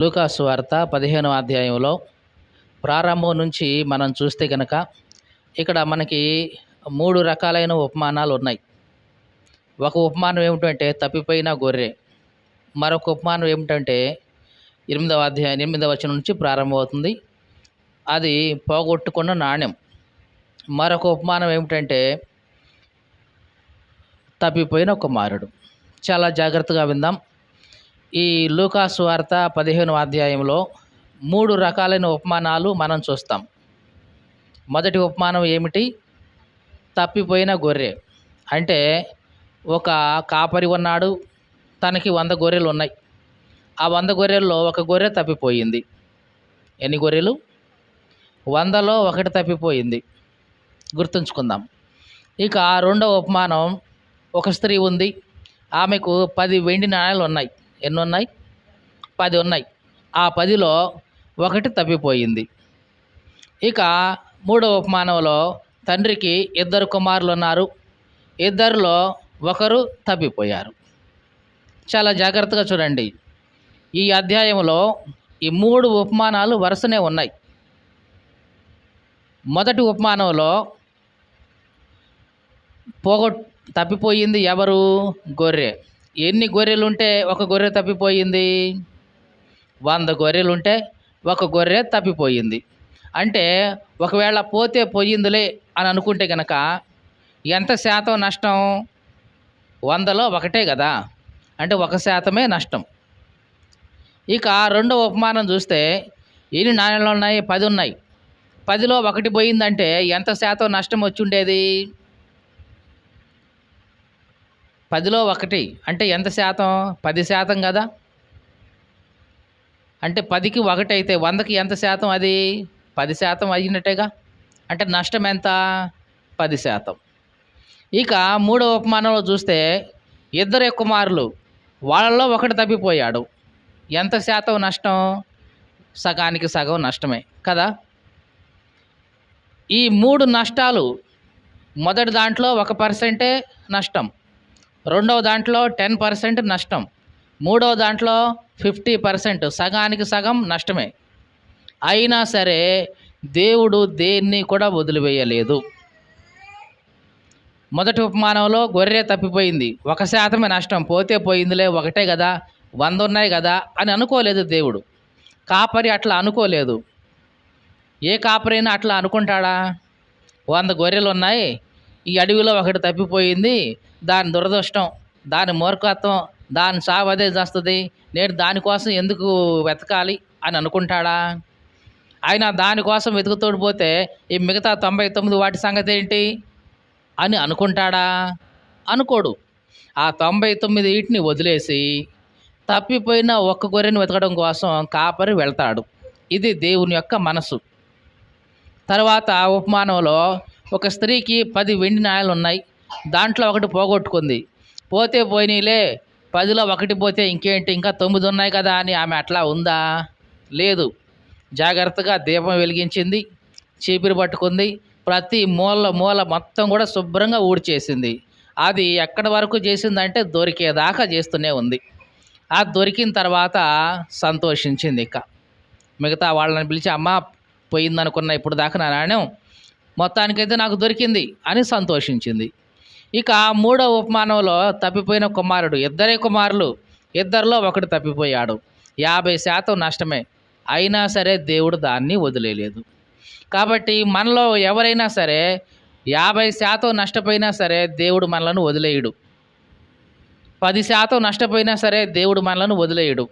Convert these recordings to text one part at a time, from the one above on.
లూకాసు వార్త పదిహేనవ అధ్యాయంలో ప్రారంభం నుంచి మనం చూస్తే కనుక ఇక్కడ మనకి మూడు రకాలైన ఉపమానాలు ఉన్నాయి. ఒక ఉపమానం ఏమిటంటే తప్పిపోయిన గొర్రె. మరొక ఉపమానం ఏమిటంటే ఎనిమిదవ అధ్యాయం ఎనిమిదవ వచనం నుంచి ప్రారంభమవుతుంది. అది పోగొట్టుకున్న నాణ్యం. మరొక ఉపమానం ఏమిటంటే తప్పిపోయిన కుమారుడు. చాలా జాగ్రత్తగా విందాం. ఈ లూకాసు వార్త పదిహేను అధ్యాయంలో మూడు రకాలైన ఉపమానాలు మనం చూస్తాం. మొదటి ఉపమానం ఏమిటి? తప్పిపోయిన గొర్రె. అంటే ఒక కాపరి ఉన్నాడు తనకి వంద గొర్రెలు ఉన్నాయి. ఆ వంద గొర్రెల్లో ఒక గొర్రె తప్పిపోయింది. ఎన్ని గొర్రెలు? వందలో ఒకటి తప్పిపోయింది. గుర్తుంచుకుందాం. ఇక రెండవ ఉపమానం ఒక స్త్రీ ఉంది ఆమెకు పది వెండి నాణాలు ఉన్నాయి. ఎన్ని ఉన్నాయి పది ఉన్నాయి. ఆ పదిలో ఒకటి తప్పిపోయింది. ఇక మూడవ ఉపమానంలో తండ్రికి ఇద్దరు కుమారులు ఉన్నారు. ఇద్దరిలో ఒకరు తప్పిపోయారు. చాలా జాగ్రత్తగా చూడండి. ఈ అధ్యాయంలో ఈ మూడు ఉపమానాలు వరుసనే ఉన్నాయి. మొదటి ఉపమానంలో పోగొట్ తప్పిపోయింది ఎవరు? గొర్రె. ఎన్ని గొర్రెలు ఉంటే ఒక గొర్రె తప్పిపోయింది? వంద గొర్రెలుంటే ఒక గొర్రె తప్పిపోయింది. అంటే ఒకవేళ పోతే పోయిందిలే అని అనుకుంటే కనుక ఎంత శాతం నష్టం? వందలో ఒకటే కదా. అంటే ఒక శాతమే నష్టం. ఇక రెండో ఉపమానం చూస్తే ఎన్ని నాణ్యాలు ఉన్నాయి పది ఉన్నాయి. పదిలో ఒకటి పోయిందంటే ఎంత శాతం నష్టం వచ్చి ఉండేది? పదిలో ఒకటి. అంటే ఎంత శాతం? పది శాతం కదా? అంటే పదికి ఒకటి అయితే వందకి ఎంత శాతం అది? పది శాతం అయినట్టేగా? అంటే నష్టం ఎంత? పది శాతం. ఇక మూడో ఉపమానంలో చూస్తే ఇద్దరు కుమారులు వాళ్ళలో ఒకటి తప్పిపోయాడు. ఎంత శాతం నష్టం? సగానికి సగం నష్టమే కదా? ఈ మూడు నష్టాలు మొదటి దాంట్లో ఒక పర్సెంటే నష్టం. రెండవ దాంట్లో టెన్ పర్సెంట్ నష్టం. మూడవ దాంట్లో ఫిఫ్టీ పర్సెంట్. సగానికి సగం నష్టమే. అయినా సరే దేవుడు దేన్ని కూడా వదిలివేయలేదు. మొదటి ఉపమానంలో గొర్రె తప్పిపోయింది. ఒక శాతమే నష్టం. పోతే పోయిందిలే ఒకటే కదా వంద ఉన్నాయి కదా అని అనుకోలేదు దేవుడు. కాపరి అట్లా అనుకోలేదు. ఏ కాపరైనా అట్లా అనుకుంటాడా? వంద గొర్రెలు ఉన్నాయి ఈ అడవిలో ఒకటి తప్పిపోయింది. దాని దురదృష్టం దాని మూర్ఖత్వం దాని సావు అదే చేస్తుంది నేను దానికోసం ఎందుకు వెతకాలి అని అనుకుంటాడా? ఆయన దానికోసం వెతుకుతోడు పోతే ఈ మిగతా తొంభై తొమ్మిది వాటి సంగతి ఏంటి అని అనుకుంటాడా? అనుకోడు. ఆ తొంభై తొమ్మిది వీటిని వదిలేసి తప్పిపోయిన ఒక్క గొర్రెని వెతకడం కోసం కాపరి వెళ్తాడు. ఇది దేవుని యొక్క మనసు. తర్వాత ఉపమానంలో ఒక స్త్రీకి పది వెండి నాయలు ఉన్నాయి దాంట్లో ఒకటి పోగొట్టుకుంది. పోతే పోయినీలే పదిలో ఒకటి పోతే ఇంకేంటి? ఇంకా తొమ్మిది ఉన్నాయి కదా అని ఆమె అట్లా ఉందా? లేదు. జాగ్రత్తగా దీపం వెలిగించింది చీపిరి పట్టుకుంది ప్రతి మూల మూల మొత్తం కూడా శుభ్రంగా ఊడ్చేసింది. అది ఎక్కడి వరకు చేసిందంటే దొరికేదాకా చేస్తూనే ఉంది. ఆ దొరికిన తర్వాత సంతోషించింది ఇక. మిగతా వాళ్ళని పిలిచి అమ్మ పోయిందనుకున్న ఇప్పుడు దాకా నా నాణ్యం మొత్తానికైతే నాకు దొరికింది అని సంతోషించింది. ఇక మూడో ఉపమానంలో తప్పిపోయిన కుమారుడు. ఇద్దరే కుమారులు. ఇద్దరిలో ఒకడు తప్పిపోయాడు. యాభై శాతం నష్టమే. అయినా సరే దేవుడు దాన్ని వదిలేయలేదు కాబట్టి మనలో ఎవరైనా సరే యాభై శాతం నష్టపోయినా సరే దేవుడు మనలను వదిలేయడు. పది శాతం నష్టపోయినా సరే దేవుడు మనలను వదిలేయడు.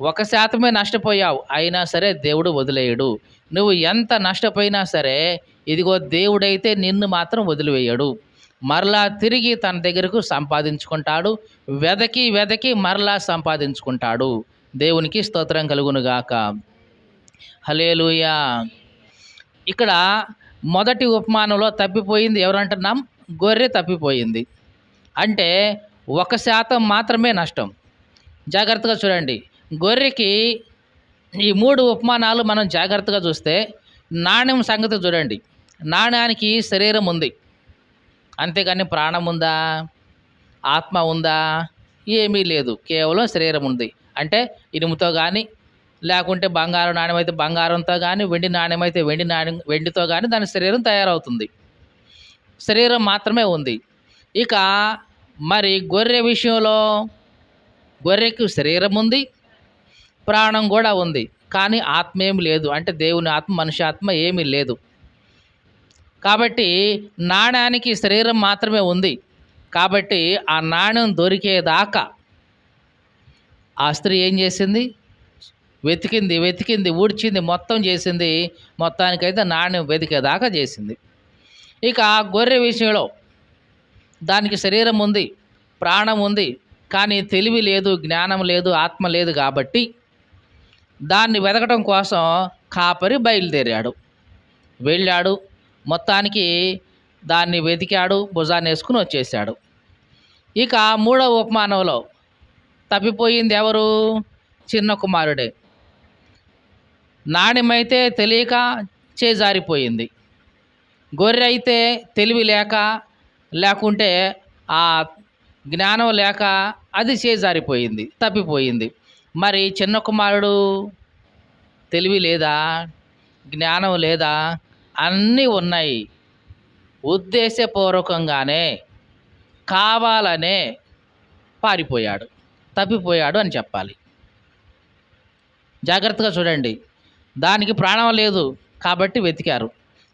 ఒక శాతమే నష్టపోయావు. అయినా సరే దేవుడు వదిలేయడు. నువ్వు ఎంత నష్టపోయినా సరే ఇదిగో దేవుడైతే నిన్ను మాత్రం వదిలివేయడు. మరలా తిరిగి తన దగ్గరకు సంపాదించుకుంటాడు. వెదకి వెదకి మరలా సంపాదించుకుంటాడు. దేవునికి స్తోత్రం కలుగునుగాక హలేలుయా ఇక్కడ మొదటి ఉపమానంలో తప్పిపోయింది ఎవరంటున్నాం? గొర్రె తప్పిపోయింది. అంటే ఒక శాతం మాత్రమే నష్టం. జాగ్రత్తగా చూడండి. గొర్రెకి ఈ మూడు ఉపమానాలు మనం జాగ్రత్తగా చూస్తే నాణ్యం సంగతి చూడండి. నాణ్యానికి శరీరం ఉంది. అంతేగాని ప్రాణం ఉందా? ఆత్మ ఉందా? ఏమీ లేదు. కేవలం శరీరం ఉంది. అంటే ఇనుముతో కానీ లేకుంటే బంగారం నాణ్యం అయితే బంగారంతో కానీ వెండి నాణ్యం అయితే వెండి నాణ్యం వెండితో కానీ దాని శరీరం తయారవుతుంది. శరీరం మాత్రమే ఉంది. ఇక మరి గొర్రె విషయంలో గొర్రెకు శరీరం ఉంది ప్రాణం కూడా ఉంది. కానీ ఆత్మ ఏమి లేదు. అంటే దేవుని ఆత్మ మనిషి ఆత్మ ఏమీ లేదు. కాబట్టి నాణ్యానికి శరీరం మాత్రమే ఉంది. కాబట్టి ఆ నాణ్యం దొరికేదాకా ఆ స్త్రీ ఏం చేసింది? వెతికింది వెతికింది ఊడ్చింది మొత్తం చేసింది. మొత్తానికైతే నాణ్యం వెతికేదాకా చేసింది. ఇక ఆ గొర్రె విషయంలో దానికి శరీరం ఉంది ప్రాణం ఉంది కానీ తెలివి లేదు జ్ఞానం లేదు ఆత్మ లేదు కాబట్టి దాన్ని వెతకడం కోసం కాపరి బయలుదేరాడు. వెళ్ళాడు మొత్తానికి దాన్ని వెతికాడు భుజాన్ని వేసుకుని వచ్చేసాడు ఇక మూడవ ఉపమానంలో తప్పిపోయింది ఎవరు? చిన్న కుమారుడే. నాణ్యమైతే తెలియక చేజారిపోయింది. గొర్రె అయితే తెలివి లేక లేకుంటే ఆ జ్ఞానం లేక అది చేజారిపోయింది తప్పిపోయింది. మరి చిన్న కుమారుడు తెలివి లేదా? జ్ఞానం లేదా? అన్నీ ఉన్నాయి. ఉద్దేశపూర్వకంగానే కావాలనే పారిపోయాడు తప్పిపోయాడు అని చెప్పాలి. జాగ్రత్తగా చూడండి. దానికి ప్రాణం లేదు కాబట్టి వెతికారు.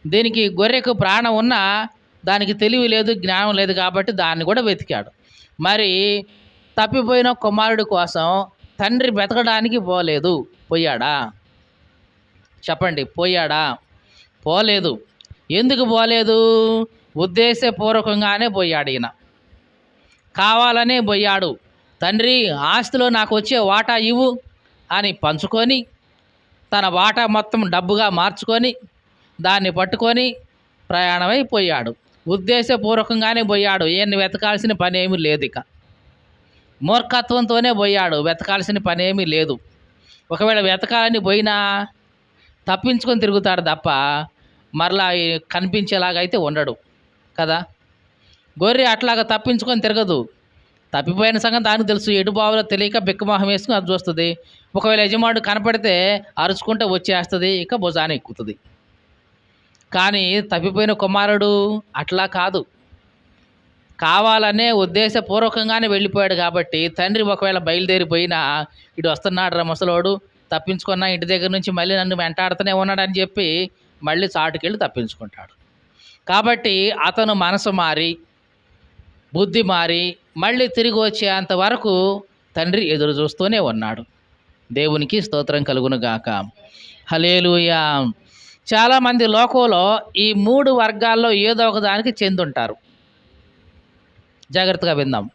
దీనికి గొర్రెకు ప్రాణం ఉన్నా దానికి తెలివి లేదు జ్ఞానం లేదు కాబట్టి దాన్ని కూడా వెతికాడు. మరి తప్పిపోయిన కుమారుడి కోసం తండ్రి వెతకడానికి పోలేదు. పోయాడా? చెప్పండి పోయాడా? పోలేదు. ఎందుకు పోలేదు? ఉద్దేశపూర్వకంగానే పోయాడు ఈయన. కావాలనే పోయాడు. తండ్రి ఆస్తిలో నాకు వచ్చే వాటా ఇవ్వు అని పంచుకొని తన వాటా మొత్తం డబ్బుగా మార్చుకొని దాన్ని పట్టుకొని ప్రయాణమై పోయాడు. ఉద్దేశపూర్వకంగానే పోయాడు. ఈయన్ని వెతకాల్సిన పని ఏమీ లేదు ఇక మూర్ఖత్వంతోనే పోయాడు. వెతకాల్సిన పని ఏమీ లేదు. ఒకవేళ వెతకాలని పోయినా తప్పించుకొని తిరుగుతాడు తప్ప మరలా కనిపించేలాగా అయితే ఉండడు కదా? గొర్రె అట్లాగా తప్పించుకొని తిరగదు. తప్పిపోయిన సంగతి దానికి తెలుసు. ఎటు బావులో తెలియక బిక్కమోహం వేసుకుని అది చూస్తుంది. ఒకవేళ యజమానుడు కనపడితే అరుచుకుంటే వచ్చేస్తుంది ఇక భుజాన ఎక్కుతుంది. కానీ తప్పిపోయిన కుమారుడు అట్లా కాదు. కావాలనే ఉద్దేశపూర్వకంగానే వెళ్ళిపోయాడు కాబట్టి తండ్రి ఒకవేళ బయలుదేరిపోయినా ఇటు వస్తున్నాడు రా ముసలోడు తప్పించుకున్నా ఇంటి దగ్గర నుంచి మళ్ళీ నన్ను వెంటాడుతూనే ఉన్నాడని చెప్పి మళ్ళీ చాటుకెళ్ళి తప్పించుకుంటాడు. కాబట్టి అతను మనసు మారి బుద్ధి మారి మళ్ళీ తిరిగి వచ్చేంత వరకు తండ్రి ఎదురు చూస్తూనే ఉన్నాడు. దేవునికి స్తోత్రం కలుగునుగాక హలేలుయా చాలామంది లోకంలో ఈ మూడు వర్గాల్లో ఏదో ఒక దానికి చెందుంటారు. జాగ్రత్తగా విందాం.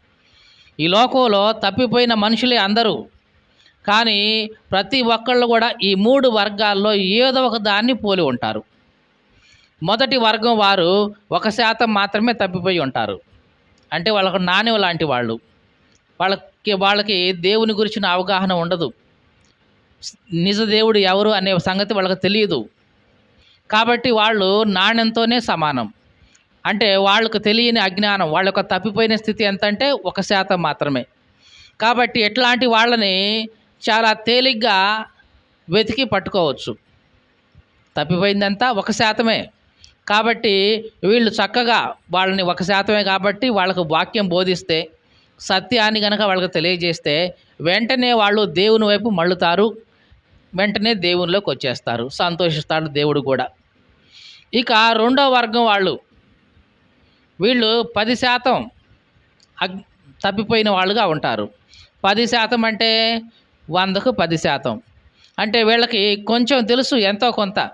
ఈ లోకంలో తప్పిపోయిన మనుషులే అందరూ కానీ ప్రతి ఒక్కళ్ళు కూడా ఈ మూడు వర్గాల్లో ఏదో ఒక దాన్ని పోలి ఉంటారు. మొదటి వర్గం వారు ఒక శాతం మాత్రమే తప్పిపోయి ఉంటారు. అంటే వాళ్ళకు నాణ్యం లాంటి వాళ్ళు. వాళ్ళకి వాళ్ళకి దేవుని గురించిన అవగాహన ఉండదు. నిజ దేవుడు ఎవరు అనే సంగతి వాళ్ళకి తెలియదు. కాబట్టి వాళ్ళు నాణ్యంతోనే సమానం. అంటే వాళ్ళకు తెలియని అజ్ఞానం వాళ్ళ యొక్క తప్పిపోయిన స్థితి ఎంత అంటే ఒక శాతం మాత్రమే. కాబట్టి ఎట్లాంటి వాళ్ళని చాలా తేలిగ్గా వెతికి పట్టుకోవచ్చు. తప్పిపోయిందంతా ఒక శాతమే. కాబట్టి వీళ్ళు చక్కగా వాళ్ళని ఒక శాతమే కాబట్టి వాళ్ళకు వాక్యం బోధిస్తే సత్యాన్ని కనుక వాళ్ళకి తెలియజేస్తే వెంటనే వాళ్ళు దేవుని వైపు మళ్ళుతారు. వెంటనే దేవునిలోకి వచ్చేస్తారు. సంతోషిస్తాడు దేవుడు కూడా. ఇక రెండో వర్గం వాళ్ళు. వీళ్ళు పది శాతం అగ్ తప్పిపోయిన వాళ్ళుగా ఉంటారు. పది శాతం అంటే వందకు పది శాతం. అంటే వీళ్ళకి కొంచెం తెలుసు ఎంతో కొంత.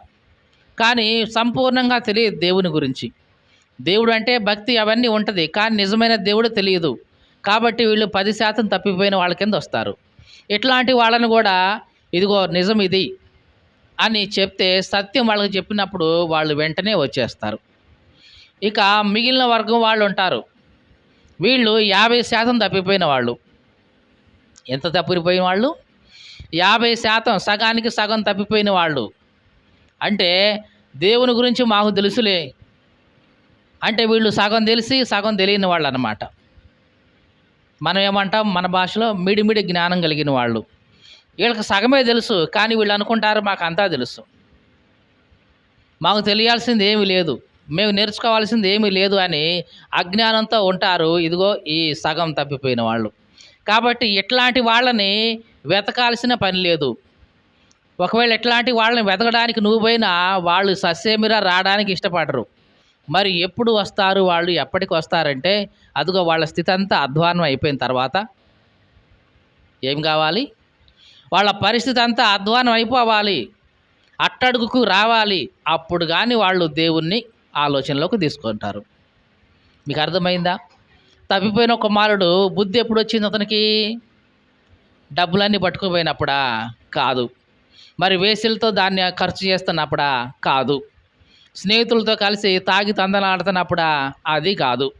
కానీ సంపూర్ణంగా తెలియదు దేవుని గురించి. దేవుడు అంటే భక్తి అవన్నీ ఉంటుంది కానీ నిజమైన దేవుడు తెలియదు. కాబట్టి వీళ్ళు పది శాతం తప్పిపోయిన వాళ్ళ కింద వస్తారు. ఇట్లాంటి వాళ్ళని కూడా ఇదిగో నిజం ఇది అని చెప్తే సత్యం వాళ్ళకి చెప్పినప్పుడు వాళ్ళు వెంటనే వచ్చేస్తారు. ఇక మిగిలిన వర్గం వాళ్ళు ఉంటారు. వీళ్ళు యాభై శాతం తప్పిపోయిన వాళ్ళు. ఎంత తప్పిపోయిన వాళ్ళు? యాభై శాతం సగానికి సగం తప్పిపోయిన వాళ్ళు. అంటే దేవుని గురించి మాకు తెలుసులే. అంటే వీళ్ళు సగం తెలిసి సగం తెలియని వాళ్ళు అనమాట మనం ఏమంటాం? మన భాషలో మిడిమిడి జ్ఞానం కలిగిన వాళ్ళు. వీళ్ళకి సగమే తెలుసు కానీ వీళ్ళు అనుకుంటారు మాకు అంతా తెలుసు. మాకు తెలియాల్సింది ఏమీ లేదు. మేము నేర్చుకోవాల్సింది ఏమీ లేదు అని అజ్ఞానంతో ఉంటారు. ఇదిగో ఈ సగం తప్పిపోయిన వాళ్ళు. కాబట్టి ఇట్లాంటి వాళ్ళని వెతకాల్సిన పని లేదు. ఒకవేళ ఇట్లాంటి వాళ్ళని వెతకడానికి నువ్వు పోయినా వాళ్ళు సస్యమిరా రావడానికి ఇష్టపడరు. మరి ఎప్పుడు వస్తారు వాళ్ళు? ఎప్పటికి వస్తారంటే అదిగో వాళ్ళ స్థితి అంతా అధ్వానం అయిపోయిన తర్వాత. ఏం కావాలి? వాళ్ళ పరిస్థితి అంతా అధ్వానం అయిపోవాలి. అట్టడుగుకు రావాలి. అప్పుడు కానీ వాళ్ళు దేవుణ్ణి ఆలోచనలోకి తీసుకుంటారు. మీకు అర్థమైందా? తప్పిపోయిన కుమారుడు బుద్ధి ఎప్పుడు వచ్చింది అతనికి? డబ్బులన్నీ పట్టుకుపోయినప్పుడా కాదు. మరి వేసులతో దాన్ని ఖర్చు చేస్తున్నప్పుడా? కాదు. స్నేహితులతో కలిసి తాగి తందనాడుతున్నప్పుడా అది కాదు.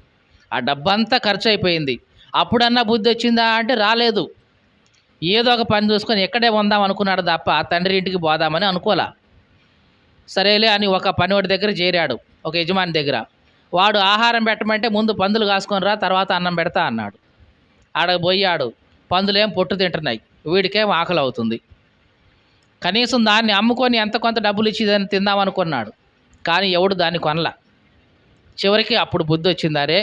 ఆ డబ్బంతా ఖర్చు అయిపోయింది అప్పుడన్నా బుద్ధి వచ్చిందా అంటే రాలేదు. ఏదో ఒక పని చూసుకొని ఎక్కడే ఉందాం అనుకున్నాడు తప్ప తండ్రి ఇంటికి పోదామని అనుకోలే. సరేలే అని ఒక పనివాడి దగ్గర చేరాడు. ఒక యజమాని దగ్గర. వాడు ఆహారం పెట్టమంటే ముందు పందులు కాసుకొని రా తర్వాత అన్నం పెడతా అన్నాడు. ఆడపోయాడు పందులేం పొట్టు తింటున్నాయి వీడికేం ఆకలి అవుతుంది కనీసం దాన్ని అమ్ముకొని ఎంత కొంత డబ్బులు ఇచ్చి దాన్ని తిందామనుకున్నాడు కానీ ఎవడు దాన్ని కొనలా. చివరికి అప్పుడు బుద్ధి వచ్చిందారే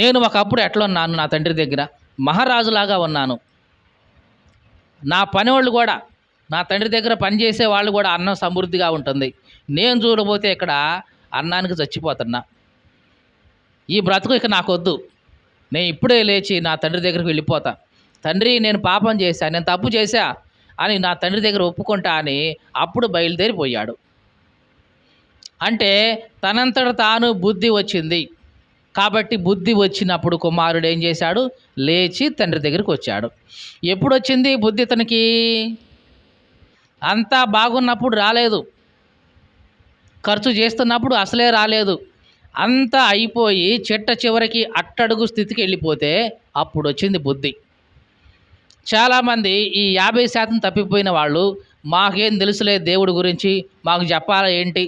నేను ఒకప్పుడు ఎట్లున్నాను నా తండ్రి దగ్గర? మహారాజులాగా ఉన్నాను. నా పనివాళ్ళు కూడా నా తండ్రి దగ్గర పనిచేసే వాళ్ళు కూడా అన్నం సమృద్ధిగా ఉంటుంది. నేను చూడబోతే ఇక్కడ అన్నానికి చచ్చిపోతున్నా. ఈ బ్రతుకు ఇక నాకొద్దు. నేను ఇప్పుడే లేచి నా తండ్రి దగ్గరికి వెళ్ళిపోతా. తండ్రి నేను పాపం చేశా నేను తప్పు చేశా అని నా తండ్రి దగ్గర ఒప్పుకుంటా అని అప్పుడు బయలుదేరిపోయాడు. అంటే తనంతట తాను బుద్ధి వచ్చింది. కాబట్టి బుద్ధి వచ్చినప్పుడు కుమారుడు ఏం చేశాడు? లేచి తండ్రి దగ్గరికి వచ్చాడు. ఎప్పుడు వచ్చింది బుద్ధి తనకి? అంతా బాగున్నప్పుడు రాలేదు. ఖర్చు చేస్తున్నప్పుడు అసలే రాలేదు. అంతా అయిపోయి చెట్ట చివరికి అట్టడుగు స్థితికి వెళ్ళిపోతే అప్పుడు వచ్చింది బుద్ధి. చాలామంది ఈ యాభై శాతం తప్పిపోయిన వాళ్ళు మాకేం తెలుసులే దేవుడి గురించి మాకు చెప్పాలా ఏంటి?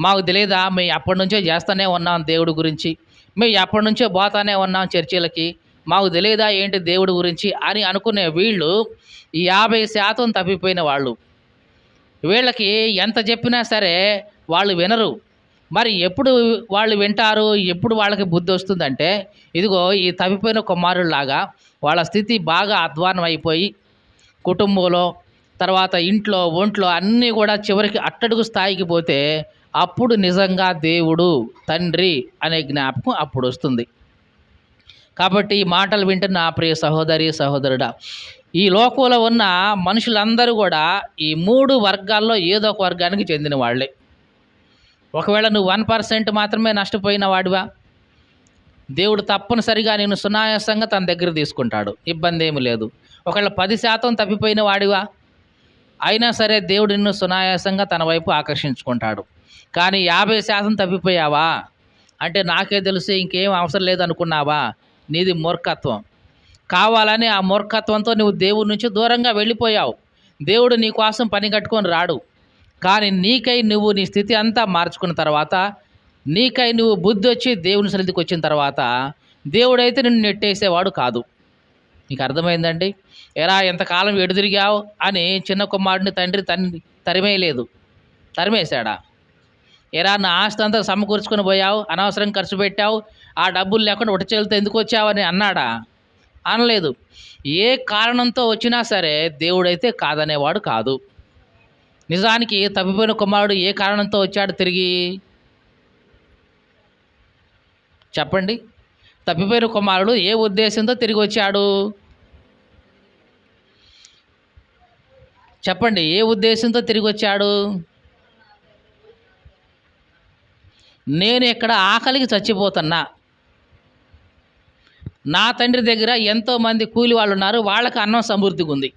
మాకు తెలియదా మేము అప్పటి నుంచే చేస్తూనే ఉన్నాం దేవుడి గురించి. మేము ఎప్పటి నుంచో పోతానే ఉన్నాం చర్చిలకి. మాకు తెలియదా ఏంటి దేవుడి గురించి అని అనుకునే వీళ్ళు ఈ యాభై శాతం తప్పిపోయిన వాళ్ళు. వీళ్ళకి ఎంత చెప్పినా సరే వాళ్ళు వినరు. మరి ఎప్పుడు వాళ్ళు వింటారు? ఎప్పుడు వాళ్ళకి బుద్ధి వస్తుందంటే ఇదిగో ఈ తప్పిపోయిన కుమారుల్లాగా వాళ్ళ స్థితి బాగా అధ్వానం అయిపోయి కుటుంబంలో తర్వాత ఇంట్లో ఒంట్లో అన్నీ కూడా చివరికి అట్టడుగు స్థాయికి పోతే అప్పుడు నిజంగా దేవుడు తండ్రి అనే జ్ఞాపకం అప్పుడు వస్తుంది. కాబట్టి ఈ మాటలు వింటున్న నా ప్రియ సహోదరి సహోదరుడా ఈ లోకంలో ఉన్న మనుషులందరూ కూడా ఈ మూడు వర్గాల్లో ఏదో ఒక వర్గానికి చెందిన వాళ్ళే. ఒకవేళ నువ్వు వన్ పర్సెంట్ మాత్రమే నష్టపోయిన వాడివా? దేవుడు తప్పనిసరిగా నేను సునాయాసంగా తన దగ్గర తీసుకుంటాడు. ఇబ్బంది ఏమి లేదు. ఒకవేళ పది శాతం తప్పిపోయిన వాడివా? అయినా సరే దేవుడు నిన్ను సునాయాసంగా తన వైపు ఆకర్షించుకుంటాడు. కానీ యాభై శాతం తప్పిపోయావా? అంటే నాకే తెలిసి ఇంకేం అవసరం లేదనుకున్నావా? నీది మూర్ఖత్వం. కావాలని ఆ మూర్ఖత్వంతో నువ్వు దేవుడి నుంచి దూరంగా వెళ్ళిపోయావు. దేవుడు నీ కోసం పని కట్టుకొని రాడు. కానీ నీకై నువ్వు నీ స్థితి అంతా మార్చుకున్న తర్వాత నీకై నువ్వు బుద్ధి వచ్చి దేవుని సన్నిధికి వచ్చిన తర్వాత దేవుడైతే నిన్ను నెట్టేసేవాడు కాదు. నీకు అర్థమైందండి? ఎలా ఎంతకాలం ఎడుదిరిగావు అని చిన్న కుమారుడిని తండ్రి తన్ని తరిమేయలేదు. తరిమేశాడా? ఎరా నా ఆస్తి అంతా సమకూర్చుకొని పోయావు అనవసరం ఖర్చు పెట్టావు ఆ డబ్బులు లేకుండా ఒకటి చేతులతో ఎందుకు వచ్చావని అన్నాడా? అనలేదు. ఏ కారణంతో వచ్చినా సరే దేవుడైతే కాదనేవాడు కాదు. నిజానికి తప్పిపోయిన కుమారుడు ఏ కారణంతో వచ్చాడు తిరిగి? చెప్పండి. తప్పిపోయిన కుమారుడు ఏ ఉద్దేశంతో తిరిగి వచ్చాడు? చెప్పండి ఏ ఉద్దేశంతో తిరిగి వచ్చాడు? నేను ఇక్కడ ఆకలికి చచ్చిపోతున్నా. నా తండ్రి దగ్గర ఎంతోమంది కూలి వాళ్ళు ఉన్నారు వాళ్ళకి అన్నం సమృద్ధిగా ఉంది.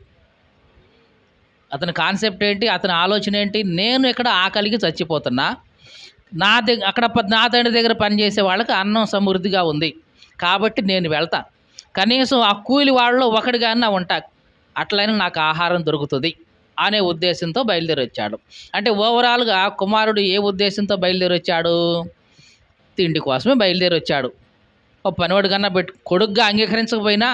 అతని కాన్సెప్ట్ ఏంటి అతని ఆలోచన ఏంటి నేను ఇక్కడ ఆకలికి చచ్చిపోతున్నా. నా దగ్గర అక్కడ నా తండ్రి దగ్గర పనిచేసే వాళ్ళకి అన్నం సమృద్ధిగా ఉంది. కాబట్టి నేను వెళ్తా. కనీసం ఆ కూలి వాళ్ళలో ఒకటిగానే ఉంటా. అట్లయినా నాకు ఆహారం దొరుకుతుంది అనే ఉద్దేశంతో బయలుదేరి వచ్చాడు అంటే ఓవరాల్గా కుమారుడు ఏ ఉద్దేశంతో బయలుదేరి వచ్చాడు తిండి కోసమే బయలుదేరి వచ్చాడు ఓ పనివాడు కన్నా పెట్టు కొడుగ్గా అంగీకరించకపోయినా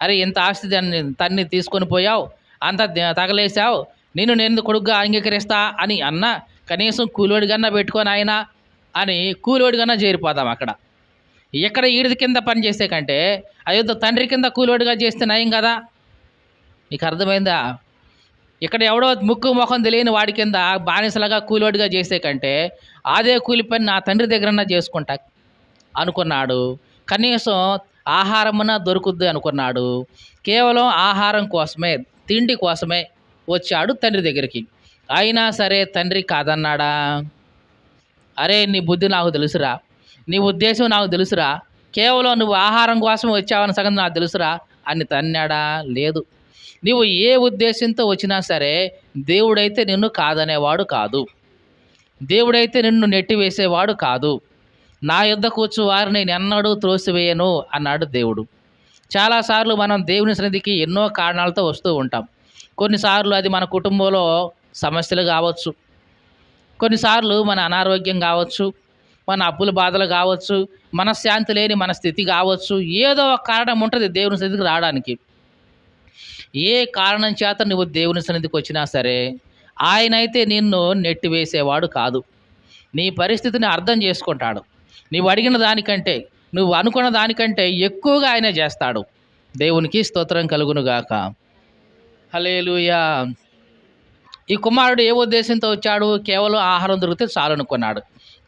అరే ఇంత ఆస్తి దాన్ని తన్ని తీసుకొని పోయావు అంత తగలేసావు నేను నేను కొడుగ్గా అంగీకరిస్తా అని అన్నా కనీసం కూలోడిగన్నా పెట్టుకొని ఆయన అని కూలోడిగన్నా చేరిపోదాం అక్కడ. ఎక్కడ ఈడిది కింద పని చేసే కంటే అదేదో తండ్రి కింద కూలోడిగా చేస్తే నయం కదా? నీకు అర్థమైందా? ఇక్కడ ఎవడో ముక్కు ముఖం తెలియని వాడి కింద బానిసలుగా కూలోడిగా చేసే కంటే అదే కూలి పని నా తండ్రి దగ్గరన్నా చేసుకుంటా. అనుకున్నాడు. కనీసం ఆహారమున దొరుకుద్ది అనుకున్నాడు. కేవలం ఆహారం కోసమే తిండి కోసమే వచ్చాడు తండ్రి దగ్గరికి. అయినా సరే తండ్రి కాదన్నాడా? అరే నీ బుద్ధి నాకు తెలుసురా. నీ ఉద్దేశం నాకు తెలుసురా. కేవలం నువ్వు ఆహారం కోసం వచ్చావన్న సంగతి నాకు తెలుసురా అని తన్నాడా? లేదు. నీవు ఏ ఉద్దేశంతో వచ్చినా సరే దేవుడైతే నిన్ను కాదనేవాడు కాదు. దేవుడైతే నిన్ను నెట్టివేసేవాడు కాదు. నా యుద్ధ వచ్చు వారిని ఎన్నడూ త్రోసివేయను అన్నాడు దేవుడు. చాలాసార్లు మనం దేవుని సన్నిధికి ఎన్నో కారణాలతో వస్తూ ఉంటాం. కొన్నిసార్లు అది మన కుటుంబంలో సమస్యలు కావచ్చు. కొన్నిసార్లు మన అనారోగ్యం కావచ్చు మన అప్పుల బాధలు కావచ్చు మనశ్శాంతి లేని మన స్థితి కావచ్చు ఏదో ఒక కారణం ఉంటుంది దేవుని సన్నిధికి రావడానికి. ఏ కారణం చేత నువ్వు దేవుని సన్నిధికి వచ్చినా సరే ఆయన అయితే నిన్ను నెట్టివేసేవాడు కాదు. నీ పరిస్థితిని అర్థం చేసుకుంటాడు. నీవు అడిగిన దానికంటే నువ్వు అనుకున్న దానికంటే ఎక్కువగా ఆయనే చేస్తాడు. దేవునికి స్తోత్రం కలుగునుగాక. హలేలుయా ఈ కుమారుడు ఏ ఉద్దేశంతో వచ్చాడు? కేవలం ఆహారం దొరికితే చాలు అనుకున్నాడు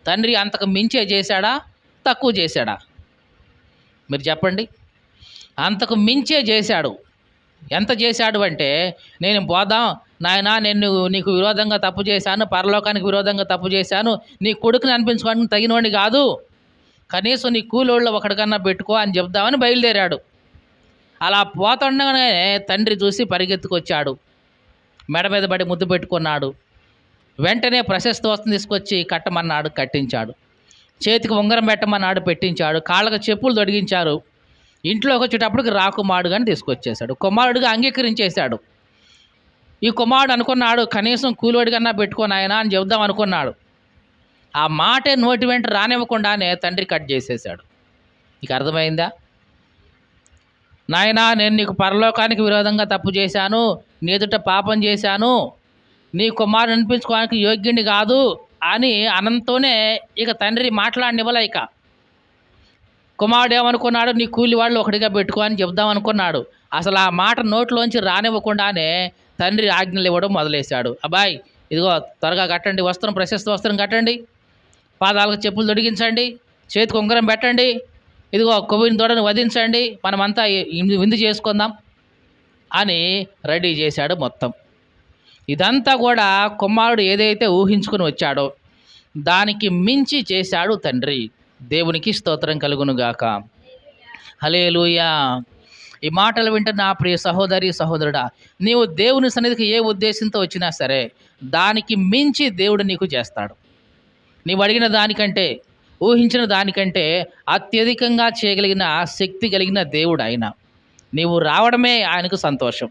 తండ్రి అంతకు మించే చేశాడా? తక్కువ చేశాడా? మీరు చెప్పండి. అంతకు మించే చేశాడు. ఎంత చేశాడు అంటే నేను పోదాం నాయనా నేను నీకు విరోధంగా తప్పు చేశాను పరలోకానికి విరోధంగా తప్పు చేశాను నీ కొడుకుని అనిపించుకోవడానికి తగినవాడిని కాదు. కనీసం నీ కూలోళ్ళు ఒకడికన్నా పెట్టుకో అని చెప్దామని బయలుదేరాడు. అలా పోతుండగానే తండ్రి చూసి పరిగెత్తుకొచ్చాడు. మెడ మీద పడి ముద్దు పెట్టుకున్నాడు. వెంటనే ప్రశస్త వస్తువు తీసుకొచ్చి కట్టమన్నాడు కట్టించాడు. చేతికి ఉంగరం పెట్టమన్నాడు పెట్టించాడు. కాళ్ళకు చెప్పులు తొడిగించారు. ఇంట్లోకి వచ్చేటప్పటికి రాకుమారుడు కానీ తీసుకొచ్చేసాడు కుమారుడిగా అంగీకరించేశాడు. ఈ కుమారుడు అనుకున్నాడు కనీసం కూలోడికన్నా పెట్టుకొని ఆయన అని చెబుదాం అనుకున్నాడు. ఆ మాటే నోటి వెంట రానివ్వకుండానే తండ్రి కట్ చేసేసాడు నీకు అర్థమైందా? నాయనా నేను నీకు పరలోకానికి విరోధంగా తప్పు చేశాను నీదుట పాపం చేశాను నీ కుమారుడు అనిపించుకోవడానికి యోగ్యుని కాదు అని అనంతోనే ఇక తండ్రి మాట్లాడినివ్వలే ఇక. కుమారుడు ఏమనుకున్నాడు? నీ కూలి వాళ్ళు ఒకటిగా పెట్టుకో అని చెప్దాం అనుకున్నాడు. అసలు ఆ మాట నోట్లోంచి రానివ్వకుండానే తండ్రి ఆజ్ఞలు ఇవ్వడం మొదలేశాడు అబ్బాయి ఇదిగో త్వరగా కట్టండి వస్త్రం ప్రశస్త వస్త్రం కట్టండి. పాదాలకు చెప్పులు తొడిగించండి చేతికి ఉంగరం పెట్టండి ఇదిగో కొవ్విని దూడను వధించండి మనమంతా విందు చేసుకుందాం అని రెడీ చేశాడు మొత్తం. ఇదంతా కూడా కుమారుడు ఏదైతే ఊహించుకుని వచ్చాడో దానికి మించి చేశాడు తండ్రి. దేవునికి స్తోత్రం కలుగునుగాక. హలేలుయా ఈ మాటలు వింటున్న నా ప్రియ సహోదరి సహోదరుడా నీవు దేవుని సన్నిధికి ఏ ఉద్దేశంతో వచ్చినా సరే దానికి మించి దేవుడు నీకు చేస్తాడు. నీవు అడిగిన దానికంటే ఊహించిన దానికంటే అత్యధికంగా చేయగలిగిన శక్తి కలిగిన దేవుడు ఆయన నీవు రావడమే ఆయనకు సంతోషం.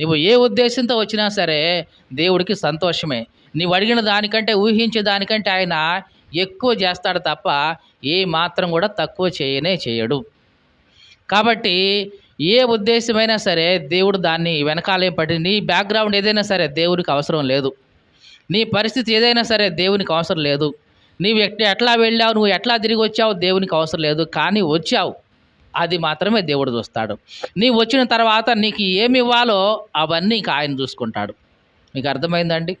నువ్వు ఏ ఉద్దేశంతో వచ్చినా సరే దేవుడికి సంతోషమే. నీవు అడిగిన దానికంటే ఊహించే దానికంటే ఆయన ఎక్కువ చేస్తాడు తప్ప ఏ మాత్రం కూడా తక్కువ చేయనే చేయడు. కాబట్టి ఏ ఉద్దేశమైనా సరే దేవుడు దాన్ని వెనకాలే పడి నీ బ్యాక్గ్రౌండ్ ఏదైనా సరే దేవుడికి అవసరం లేదు. నీ పరిస్థితి ఏదైనా సరే దేవునికి అవసరం లేదు. నీవు ఎట్లా వెళ్ళావు నువ్వు ఎట్లా తిరిగి వచ్చావు దేవునికి అవసరం లేదు. కానీ వచ్చావు. అది మాత్రమే దేవుడు చూస్తాడు. నీవు వచ్చిన తర్వాత నీకు ఏమి ఇవ్వాలో అవన్నీ ఇంకా ఆయన చూసుకుంటాడు. మీకు అర్థమైందండి?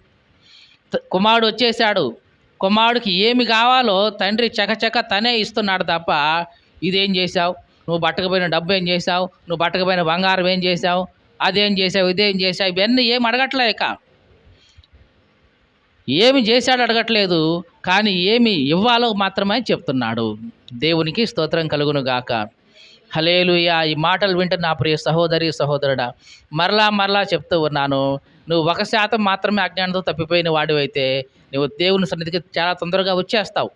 కుమారుడు వచ్చేసాడు కుమారుడికి ఏమి కావాలో తండ్రి చకచక తనే ఇస్తున్నాడు తప్ప ఇదేం చేశావు? నువ్వు బట్టకపోయిన డబ్బు ఏం చేశావు? నువ్వు పట్టకపోయిన బంగారం ఏం చేశావు? అదేం చేసావు ఇదేం చేసావు ఇవన్నీ ఏం అడగట్లే ఇక. ఏమి చేశాడు అడగట్లేదు కానీ ఏమి ఇవ్వాలో మాత్రమే చెప్తున్నాడు. దేవునికి స్తోత్రం కలుగును గాక హలేలుయా ఈ మాటలు వింటే నా ప్రియ సహోదరి సహోదరుడా మరలా మరలా చెప్తూ ఉన్నాను. నువ్వు ఒక శాతం మాత్రమే అజ్ఞానంతో తప్పిపోయిన వాడివైతే నువ్వు దేవుని సన్నిధికి చాలా తొందరగా వచ్చేస్తావు.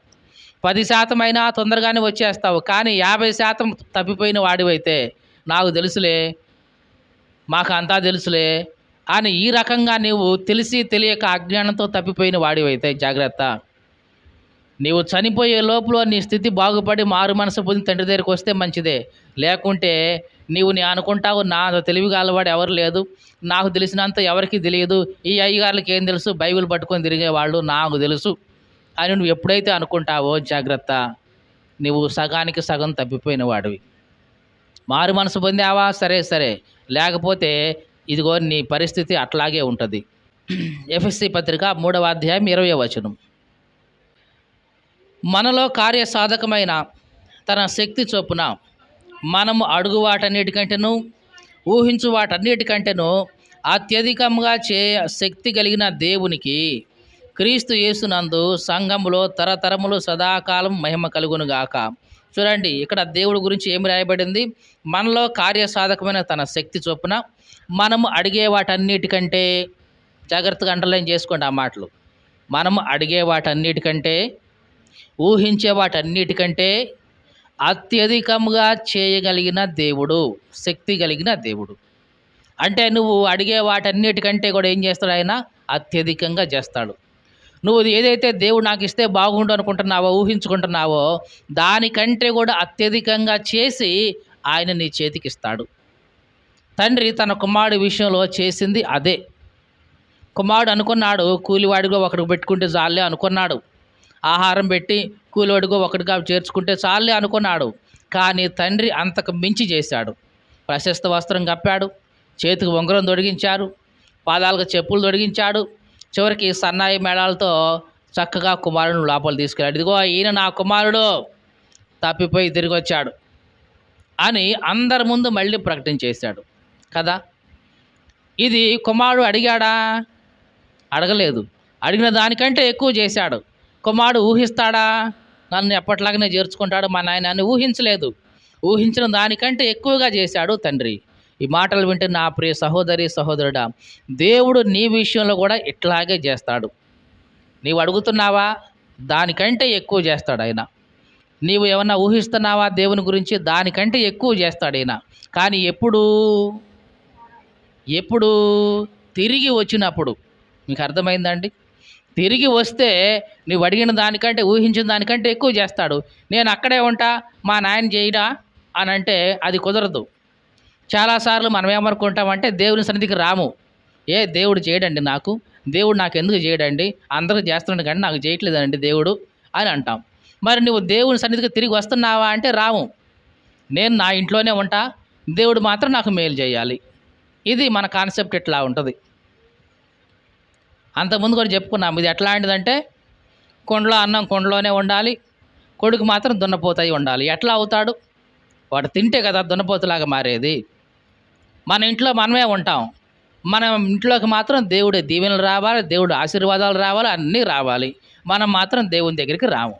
పది శాతం అయినా తొందరగానే వచ్చేస్తావు కానీ యాభై శాతం తప్పిపోయిన వాడివైతే నాకు తెలుసులే మాకు అంతా తెలుసులే అని ఈ రకంగా నీవు తెలిసి తెలియక అజ్ఞానంతో తప్పిపోయిన వాడివైతే జాగ్రత్త. నీవు చనిపోయే లోపల నీ స్థితి బాగుపడి మారు మనసు పొంది తండ్రి దగ్గరికి వస్తే మంచిదే. లేకుంటే నీవు నీ అనుకుంటావు నా తెలివి గలవాడు ఎవరు లేదు. నాకు తెలిసినంత ఎవరికి తెలియదు. ఈ అయ్యగారులకి ఏం తెలుసు? బైబిల్ పట్టుకొని తిరిగేవాళ్ళు నాకు తెలుసు అని నువ్వు ఎప్పుడైతే అనుకుంటావో జాగ్రత్త. నువ్వు సగానికి సగం తప్పిపోయిన వాడివి. మారు మనసు పొందావా? సరే సరే. లేకపోతే ఇదిగో నీ పరిస్థితి అట్లాగే ఉంటుంది. ఎఫ్ఎస్సి పత్రిక మూడవ అధ్యాయం ఇరవై వచనం. మనలో కార్యసాధకమైన తన శక్తి చొప్పున మనము అడుగు వాటన్నిటికంటేనూ ఊహించు వాటన్నిటికంటేనూ అత్యధికంగా చే శక్తి కలిగిన దేవునికి క్రీస్తు యేసునందు సంఘములో తరతరములు సదాకాలం మహిమ కలుగునుగాక. చూడండి ఇక్కడ దేవుడి గురించి ఏమి రాయబడింది? మనలో కార్యసాధకమైన తన శక్తి చొప్పున మనము అడిగే వాటన్నిటికంటే జాగ్రత్తగా అండర్లైన్ చేసుకోండి ఆ మాటలు. మనము అడిగే వాటన్నిటికంటే ఊహించే వాటన్నిటికంటే అత్యధికంగా చేయగలిగిన దేవుడు శక్తి కలిగిన దేవుడు. అంటే నువ్వు అడిగే వాటన్నిటికంటే కూడా ఏం చేస్తాడు ఆయన? అత్యధికంగా చేస్తాడు. నువ్వు ఏదైతే దేవుడు నాకు ఇస్తే బాగుండు అనుకుంటున్నావో ఊహించుకుంటున్నావో దానికంటే కూడా అత్యధికంగా చేసి ఆయన నీ చేతికి ఇస్తాడు. తండ్రి తన కుమారుడి విషయంలో చేసింది అదే. కుమారుడు అనుకున్నాడు కూలివాడిగా ఒకడికి పెట్టుకుంటే చాలే అనుకున్నాడు. ఆహారం పెట్టి కూలివాడిగా ఒకటిగా చేర్చుకుంటే చాలే అనుకున్నాడు. కానీ తండ్రి అంతకు మించి చేశాడు. ప్రశస్త వస్త్రం కప్పాడు చేతికి ఉంగరం తొడిగించారు పాదాలకు చెప్పులు తొడిగించాడు. చివరికి సన్నాయి మేళాలతో చక్కగా కుమారుడు లోపల తీసుకెళ్ళాడు. ఇదిగో ఈయన నా కుమారుడు తప్పిపోయి తిరిగి వచ్చాడు అని అందరి ముందు మళ్ళీ ప్రకటించేశాడు కదా? ఇది కుమారుడు అడిగాడా? అడగలేదు. అడిగిన దానికంటే ఎక్కువ చేశాడు. కుమారుడు ఊహిస్తాడా? నన్ను ఎప్పటిలాగానే చేర్చుకుంటాడు మా నాయన అని ఊహించలేదు. ఊహించిన దానికంటే ఎక్కువగా చేశాడు తండ్రి. ఈ మాటలు వింటే నా ప్రియ సహోదరి సహోదరుడా దేవుడు నీ విషయంలో కూడా ఇట్లాగే చేస్తాడు. నీవు అడుగుతున్నావా? దానికంటే ఎక్కువ చేస్తాడు ఆయన. నీవు ఏమన్నా ఊహిస్తున్నావా దేవుని గురించి? దానికంటే ఎక్కువ చేస్తాడు ఆయన కానీ ఎప్పుడు ఎప్పుడు తిరిగి వచ్చినప్పుడు? మీకు అర్థమైందండి? తిరిగి వస్తే నువ్వు అడిగిన దానికంటే ఊహించిన దానికంటే ఎక్కువ చేస్తాడు. నేను అక్కడే ఉంటా మా నాయన చేయడా? అని అంటే అది కుదరదు. చాలాసార్లు మనం ఏమనుకుంటామంటే దేవుని సన్నిధికి రాము. ఏ దేవుడు చేయడండి నాకు. దేవుడు నాకు ఎందుకు చేయడండి? అందరూ చేస్తున్నాడు కానీ నాకు చేయట్లేదండి దేవుడు అని అంటాం. మరి నువ్వు దేవుని సన్నిధికి తిరిగి వస్తున్నావా అంటే రాము. నేను నా ఇంట్లోనే ఉంటా. దేవుడు మాత్రం నాకు మేలు చేయాలి. ఇది మన కాన్సెప్ట్ ఇట్లా ఉంటుంది? అంతకుముందు కూడా చెప్పుకున్నాం ఇది ఎట్లాంటిదంటే కొండలో అన్నం కొండలోనే ఉండాలి కొడుకు మాత్రం దున్నపోతాయి ఉండాలి ఎట్లా అవుతాడు? వాడు తింటే కదా దున్నపోతులాగా మారేది. మన ఇంట్లో మనమే ఉంటాం. మన ఇంట్లోకి మాత్రం దేవుడి దీవెనలు రావాలి దేవుడు ఆశీర్వాదాలు రావాలి అన్నీ రావాలి. మనం మాత్రం దేవుని దగ్గరికి రాము.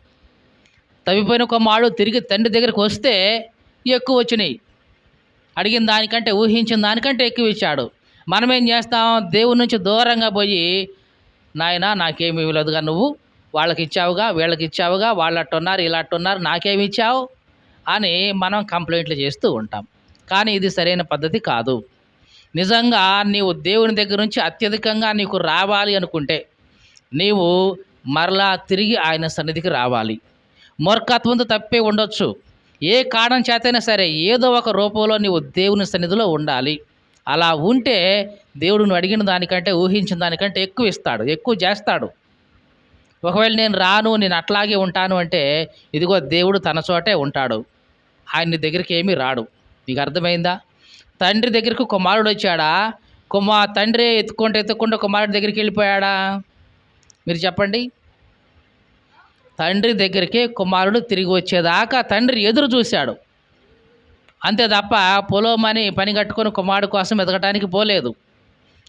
తవ్విపోయిన కొమ్మాడు తిరిగి తండ్రి దగ్గరికి వస్తే ఎక్కువ వచ్చినాయి. అడిగిన దానికంటే ఊహించిన దానికంటే ఎక్కువ ఇచ్చాడు. మనం ఏం చేస్తాం? దేవుడి నుంచి దూరంగా పోయి నాయన నాకేమి ఇవ్వలేదుగా నువ్వు. వాళ్ళకి ఇచ్చావుగా వీళ్ళకి ఇచ్చావుగా వాళ్ళు అట్టున్నారు ఇలా అట్టున్నారు నాకేమి ఇచ్చావు? అని మనం కంప్లైంట్లు చేస్తూ ఉంటాం. కానీ ఇది సరైన పద్ధతి కాదు. నిజంగా నీవు దేవుని దగ్గర నుంచి అత్యధికంగా నీకు రావాలి అనుకుంటే నీవు మరలా తిరిగి ఆయన సన్నిధికి రావాలి. మూర్ఖత్వంతో తప్పే ఉండొచ్చు. ఏ కారణం చేతైనా సరే ఏదో ఒక రూపంలో నీవు దేవుని సన్నిధిలో ఉండాలి. అలా ఉంటే దేవుడు నువ్వు అడిగిన దానికంటే ఊహించిన దానికంటే ఎక్కువ ఇస్తాడు ఎక్కువ చేస్తాడు. ఒకవేళ నేను రాను నేను అట్లాగే ఉంటాను అంటే ఇదిగో దేవుడు తన చోటే ఉంటాడు. ఆయన దగ్గరికి ఏమీ రాడు. నీకు అర్థమైందా? తండ్రి దగ్గరికి కుమారుడు వచ్చాడా? కుమా తండ్రి ఎత్తుకుంటూ ఎత్తుకుంటూ కుమారుడి దగ్గరికి వెళ్ళిపోయాడా? మీరు చెప్పండి. తండ్రి దగ్గరికి కుమారుడు తిరిగి వచ్చేదాకా తండ్రి ఎదురు చూశాడు. అంతే తప్ప పొలోమని పని కట్టుకొని కుమారుడు కోసం ఎదగటానికి పోలేదు.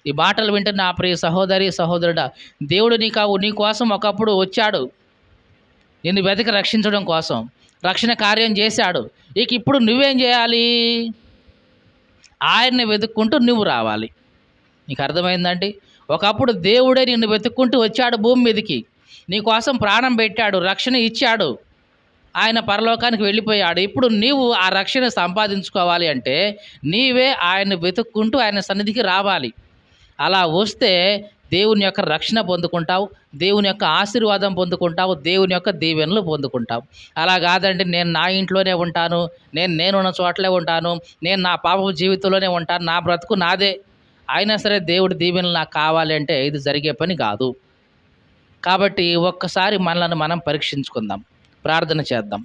ఈ మాటలు వింటే నా ప్రియ సహోదరి సహోదరుడా దేవుడు నీకు నీ కోసం ఒకప్పుడు వచ్చాడు. నిన్ను వెతికి రక్షించడం కోసం రక్షణ కార్యం చేశాడు. ఇక ఇప్పుడు నువ్వేం చేయాలి? ఆయన్ని వెతుక్కుంటూ నువ్వు రావాలి. నీకు అర్థమైందండి? ఒకప్పుడు దేవుడే నిన్ను వెతుక్కుంటూ వచ్చాడు భూమి మీదకి. నీకోసం ప్రాణం పెట్టాడు రక్షణ ఇచ్చాడు. ఆయన పరలోకానికి వెళ్ళిపోయాడు. ఇప్పుడు నీవు ఆ రక్షణ సంపాదించుకోవాలి అంటే నీవే ఆయన వెతుక్కుంటూ ఆయన సన్నిధికి రావాలి. అలా వస్తే దేవుని యొక్క రక్షణ పొందుకుంటావు దేవుని యొక్క ఆశీర్వాదం పొందుకుంటావు దేవుని యొక్క దీవెనలు పొందుకుంటావు. అలా కాదండి నేను నా ఇంట్లోనే ఉంటాను నేను నేనున్న చోట్లే ఉంటాను నేను నా పాప జీవితంలోనే ఉంటాను నా బ్రతుకు నాదే. అయినా సరే దేవుడి దీవెనలు నాకు కావాలి అంటే ఇది జరిగే పని కాదు. కాబట్టి ఒక్కసారి మనలను మనం పరీక్షించుకుందాం. ప్రార్థన చేద్దాం.